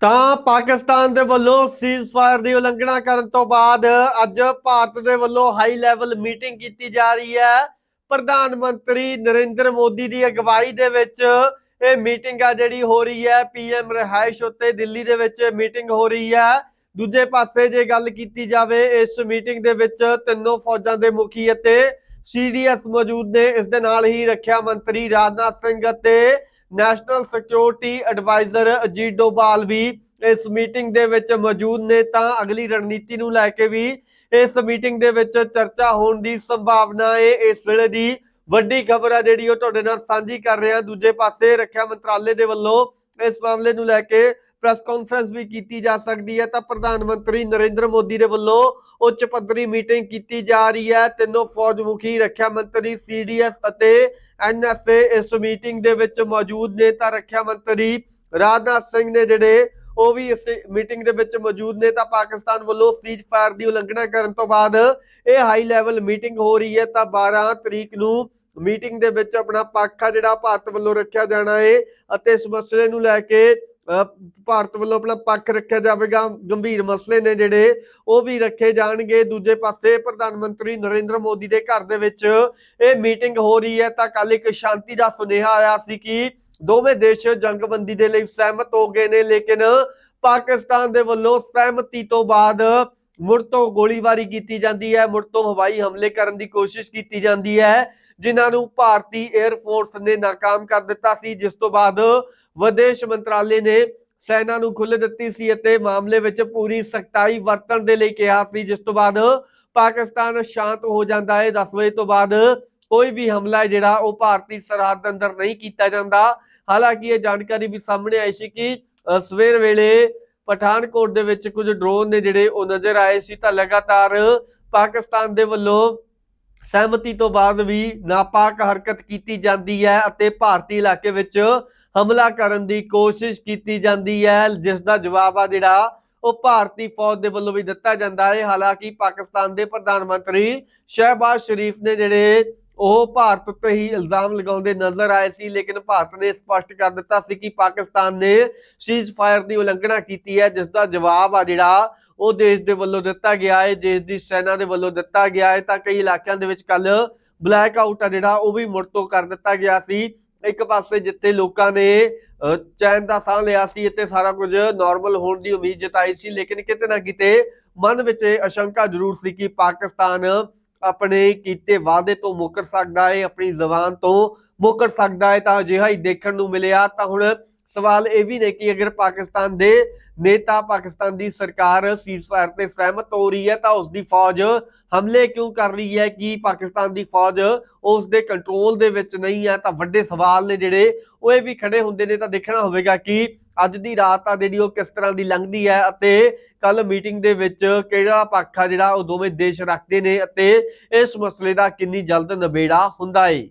ਤਾਂ ਪਾਕਿਸਤਾਨ ਦੇ ਵੱਲੋਂ ਸੀਜ਼ਫਾਇਰ ਦੀ ਉਲੰਘਣਾ ਕਰਨ ਤੋਂ ਬਾਅਦ ਅੱਜ ਭਾਰਤ ਦੇ ਵੱਲੋਂ ਹਾਈ ਲੈਵਲ ਮੀਟਿੰਗ ਕੀਤੀ ਜਾ ਰਹੀ ਹੈ। ਪ੍ਰਧਾਨ ਮੰਤਰੀ ਨਰਿੰਦਰ ਮੋਦੀ ਦੀ ਅਗਵਾਈ ਦੇ ਵਿੱਚ ਇਹ ਮੀਟਿੰਗ ਆ ਜਿਹੜੀ ਹੋ ਰਹੀ ਹੈ। ਪੀਐਮ ਰਿਹਾਇਸ਼ ਉੱਤੇ ਦਿੱਲੀ ਦੇ ਵਿੱਚ ਮੀਟਿੰਗ ਹੋ ਰਹੀ ਹੈ। ਦੂਜੇ ਪਾਸੇ ਜੇ ਗੱਲ ਕੀਤੀ ਜਾਵੇ, ਇਸ ਮੀਟਿੰਗ ਦੇ ਵਿੱਚ ਤਿੰਨੋਂ ਫੌਜਾਂ ਦੇ ਮੁਖੀ ਅਤੇ ਸੀਡੀਐਸ ਮੌਜੂਦ ਨੇ। ਇਸ ਦੇ ਨਾਲ ਹੀ ਰੱਖਿਆ ਮੰਤਰੀ ਰਾਜਨਾਥ ਸਿੰਘ ਅਤੇ national security adviser Ajit Doval ਵੀ ਇਸ ਮੀਟਿੰਗ ਦੇ ਵਿੱਚ ਮੌਜੂਦ ਨੇ ਤਾਂ ਅਗਲੀ ਰਣਨੀਤੀ ਨੂੰ ਲੈ ਕੇ ਵੀ ਇਸ ਮੀਟਿੰਗ ਦੇ ਵਿੱਚ ਚਰਚਾ ਹੋਣ ਦੀ ਸੰਭਾਵਨਾ ਹੈ। ਇਸ ਵੇਲੇ ਦੀ ਵੱਡੀ ਖਬਰ ਆ ਜਿਹੜੀ ਉਹ ਤੁਹਾਡੇ ਨਾਲ ਸਾਂਝੀ ਕਰ ਰਿਹਾ। ਦੂਜੇ ਪਾਸੇ ਰੱਖਿਆ ਮੰਤਰਾਲੇ ਦੇ ਵੱਲੋਂ ਇਸ ਮਾਮਲੇ ਨੂੰ ਲੈ ਕੇ ਪ੍ਰੈਸ ਕਾਨਫਰੰਸ ਵੀ ਕੀਤੀ ਜਾ ਸਕਦੀ ਹੈ। ਤਾਂ ਪ੍ਰਧਾਨ ਮੰਤਰੀ ਨਰਿੰਦਰ ਮੋਦੀ ਦੇ ਵੱਲੋਂ ਉੱਚ ਪੱਧਰੀ ਮੀਟਿੰਗ ਕੀਤੀ ਜਾ ਰਹੀ ਹੈ। ਤਿੰਨੋਂ ਫੌਜ ਮੁਖੀ ਰੱਖਿਆ ਮੰਤਰੀ ਸੀਡੀਐਸ ਅਤੇ ਐਨਐਸਏ ਇਸ ਮੀਟਿੰਗ ਦੇ ਵਿੱਚ ਮੌਜੂਦ ਨੇ ਤਾਂ ਰੱਖਿਆ ਮੰਤਰੀ ਰਾਜਨਾਥ ਸਿੰਘ ਨੇ ਜਿਹੜੇ ਉਹ ਵੀ ਇਸ ਮੀਟਿੰਗ ਦੇ ਵਿੱਚ ਮੌਜੂਦ ਨੇ ਤਾਂ ਪਾਕਿਸਤਾਨ ਵੱਲੋਂ ਸੀਜ਼ ਫਾਇਰ ਦੀ ਉਲੰਘਣਾ ਕਰਨ ਤੋਂ ਬਾਅਦ ਇਹ ਹਾਈ ਲੈਵਲ ਮੀਟਿੰਗ ਹੋ ਰਹੀ ਹੈ ਤਾਂ 12 ਤਰੀਕ ਨੂੰ ਮੀਟਿੰਗ ਦੇ ਵਿੱਚ ਆਪਣਾ ਪੱਖ ਆ ਜਿਹੜਾ ਭਾਰਤ ਵੱਲੋਂ ਰੱਖਿਆ ਜਾਣਾ ਹੈ ਅਤੇ ਇਸ ਮਸਲੇ ਨੂੰ ਲੈ ਕੇ ਭਾਰਤ ਵੱਲੋਂ ਆਪਣਾ ਪੱਖ ਰੱਖਿਆ ਜਾਵੇਗਾ। ਗੰਭੀਰ ਮਸਲੇ ਨੇ ਜਿਹੜੇ, ਉਹ ਵੀ ਰੱਖੇ ਜਾਣਗੇ। ਦੂਜੇ ਪਾਸੇ ਪ੍ਰਧਾਨ ਮੰਤਰੀ ਨਰਿੰਦਰ ਮੋਦੀ ਦੇ ਘਰ ਦੇ ਵਿੱਚ ਇਹ ਮੀਟਿੰਗ ਹੋ ਰਹੀ ਹੈ। ਤਾਂ ਕੱਲ ਇੱਕ ਸ਼ਾਂਤੀ ਦਾ ਸੁਨੇਹਾ ਆਇਆ ਸੀ ਕਿ ਦੋਵੇਂ ਦੇਸ਼ ਜੰਗਬੰਦੀ ਦੇ ਲਈ ਸਹਿਮਤ ਹੋ ਗਏ ਨੇ। ਲੇਕਿਨ ਪਾਕਿਸਤਾਨ ਦੇ ਵੱਲੋਂ ਸਹਿਮਤੀ ਤੋਂ ਬਾਅਦ ਮੁੜ ਤੋਂ ਗੋਲੀਬਾਰੀ ਕੀਤੀ ਜਾਂਦੀ ਹੈ। ਮੁੜ ਤੋਂ ਹਵਾਈ ਹਮਲੇ ਕਰਨ ਦੀ ਕੋਸ਼ਿਸ਼ ਕੀਤੀ ਜਾਂਦੀ ਹੈ। ਜਿਨ੍ਹਾਂ ਨੂੰ ਭਾਰਤੀ 에ਅਰ ਫੋਰਸ ਨੇ ਨਾਕਾਮ ਕਰ ਦਿੱਤਾ ਸੀ, ਜਿਸ ਤੋਂ ਬਾਅਦ ਵਿਦੇਸ਼ ਮੰਤਰਾਲੇ ਨੇ ਸੈਨਾ ਨੂੰ ਖੁੱਲ੍ਹ ਦਿੱਤੀ ਸੀ ਅਤੇ ਮਾਮਲੇ ਵਿੱਚ ਪੂਰੀ ਸਖਤਾਈ ਵਰਤਣ ਦੇ ਲਈ ਕਿਹਾ ਸੀ, ਜਿਸ ਤੋਂ ਬਾਅਦ ਪਾਕਿਸਤਾਨ ਸ਼ਾਂਤ ਹੋ ਜਾਂਦਾ ਹੈ। 10 ਵਜੇ ਤੋਂ ਬਾਅਦ ਕੋਈ ਵੀ ਹਮਲਾ ਜਿਹੜਾ ਉਹ ਭਾਰਤੀ ਸਰਹੱਦ ਅੰਦਰ ਨਹੀਂ ਕੀਤਾ ਜਾਂਦਾ। ਹਾਲਾਂਕਿ ਇਹ ਜਾਣਕਾਰੀ ਵੀ ਸਾਹਮਣੇ ਆਈ ਸੀ ਕਿ ਸਵੇਰ ਵੇਲੇ ਪਠਾਨਕੋਟ ਦੇ ਵਿੱਚ ਕੁਝ ਡਰੋਨ ਨੇ ਜਿਹੜੇ ਉਹ ਨਜ਼ਰ ਆਏ ਸੀ ਤਾਂ ਲਗਾਤਾਰ ਪਾਕਿਸਤਾਨ ਦੇ ਵੱਲੋਂ ਸਹਿਮਤੀ ਤੋਂ ਬਾਅਦ ਵੀ ਨਾਪਾਕ ਹਰਕਤ ਕੀਤੀ ਜਾਂਦੀ ਹੈ ਅਤੇ ਭਾਰਤੀ ਇਲਾਕੇ ਵਿੱਚ ਹਮਲਾ ਕਰਨ ਦੀ ਕੋਸ਼ਿਸ਼ ਕੀਤੀ ਜਾਂਦੀ ਹੈ ਜਿਸ ਦਾ ਜਵਾਬ ਆ ਜਿਹੜਾ ਉਹ ਭਾਰਤੀ ਫੌਜ ਦੇ ਵੱਲੋਂ ਵੀ ਦਿੱਤਾ ਜਾਂਦਾ ਹੈ। ਹਾਲਾਂਕਿ ਪਾਕਿਸਤਾਨ ਦੇ ਪ੍ਰਧਾਨ ਮੰਤਰੀ ਸ਼ਹਿਬਾਜ਼ ਸ਼ਰੀਫ ਨੇ ਜਿਹੜੇ ਉਹ ਭਾਰਤ ਉੱਤੇ ਹੀ ਇਲਜ਼ਾਮ ਲਗਾਉਂਦੇ ਨਜ਼ਰ ਆਏ ਸੀ, ਲੇਕਿਨ ਭਾਰਤ ਨੇ ਸਪਸ਼ਟ ਕਰ ਦਿੱਤਾ ਸੀ ਕਿ ਪਾਕਿਸਤਾਨ ਨੇ ਸੀਜ਼ ਫਾਇਰ ਦੀ ਉਲੰਘਣਾ ਕੀਤੀ ਹੈ ਜਿਸ ਦਾ ਜਵਾਬ ਆ ਜਿਹੜਾ ਉਹ ਦੇਸ਼ ਦੇ ਵੱਲੋਂ ਦਿੱਤਾ ਗਿਆ ਹੈ, ਦੇਸ਼ ਦੀ ਸੈਨਾ ਦੇ ਵੱਲੋਂ ਦਿੱਤਾ ਗਿਆ ਹੈ। ਤਾਂ ਕਈ ਇਲਾਕਿਆਂ ਦੇ ਵਿੱਚ ਕੱਲ ਬਲੈਕ ਆਊਟ ਆ ਜਿਹੜਾ, ਉਹ ਵੀ ਮੁੜ ਤੋਂ ਕਰ ਦਿੱਤਾ ਗਿਆ ਸੀ। ਇੱਕ ਪਾਸੇ ਜਿੱਥੇ ਲੋਕਾਂ ਨੇ ਚੈਨ ਦਾ ਸਾਹ ਲਿਆ ਸੀ ਅਤੇ ਸਾਰਾ ਕੁਝ ਨਾਰਮਲ ਹੋਣ ਦੀ ਉਮੀਦ ਜਤਾਈ ਸੀ। ਲੇਕਿਨ ਕਿਤੇ ਨਾ ਕਿਤੇ ਮਨ ਵਿੱਚ ਇਹ ਅਸ਼ੰਕਾ ਜ਼ਰੂਰ ਸੀ ਕਿ ਪਾਕਿਸਤਾਨ ਆਪਣੇ ਕੀਤੇ ਵਾਅਦੇ ਤੋਂ ਮੁੱਕਰ ਸਕਦਾ ਹੈ, ਆਪਣੀ ਜ਼ਬਾਨ ਤੋਂ ਮੁੱਕਰ ਸਕਦਾ ਹੈ। ਤਾਂ ਅਜਿਹਾ ਹੀ ਦੇਖਣ ਨੂੰ ਮਿਲਿਆ। ਤਾਂ ਹੁਣ ਸਵਾਲ ਇਹ ਵੀ ਨੇ ਕਿ ਅਗਰ ਪਾਕਿਸਤਾਨ ਦੇ ਨੇਤਾ ਪਾਕਿਸਤਾਨ ਦੀ ਸਰਕਾਰ ਸੀਜ਼ਫਾਇਰ ਤੇ ਸਹਿਮਤ ਹੋ ਰਹੀ ਹੈ ਤਾਂ ਉਸ ਦੀ ਫੌਜ ਹਮਲੇ ਕਿਉਂ ਕਰ ਰਹੀ ਹੈ? ਕਿ ਪਾਕਿਸਤਾਨ ਦੀ ਫੌਜ ਉਸ ਦੇ ਕੰਟਰੋਲ ਦੇ ਵਿੱਚ ਨਹੀਂ ਹੈ? ਤਾਂ ਵੱਡੇ ਸਵਾਲ ਨੇ ਜਿਹੜੇ। ਉਹ ਇਹ ਵੀ ਖੜੇ ਹੁੰਦੇ ਨੇ ਤਾਂ ਦੇਖਣਾ ਹੋਵੇਗਾ ਕਿ ਅੱਜ ਦੀ ਰਾਤ ਆ ਜਿਹੜੀ ਉਹ ਕਿਸ ਤਰ੍ਹਾਂ ਦੀ ਲੰਘਦੀ ਹੈ ਅਤੇ ਕੱਲ ਮੀਟਿੰਗ ਦੇ ਵਿੱਚ ਕਿਹੜਾ ਪੱਖ ਆ ਜਿਹੜਾ ਉਹ ਦੋਵੇਂ ਦੇਸ਼ ਰੱਖਦੇ ਨੇ ਅਤੇ ਇਸ ਮਸਲੇ ਦਾ ਕਿੰਨੀ ਜਲਦ ਨਿਬੇੜਾ ਹੁੰਦਾ ਏ।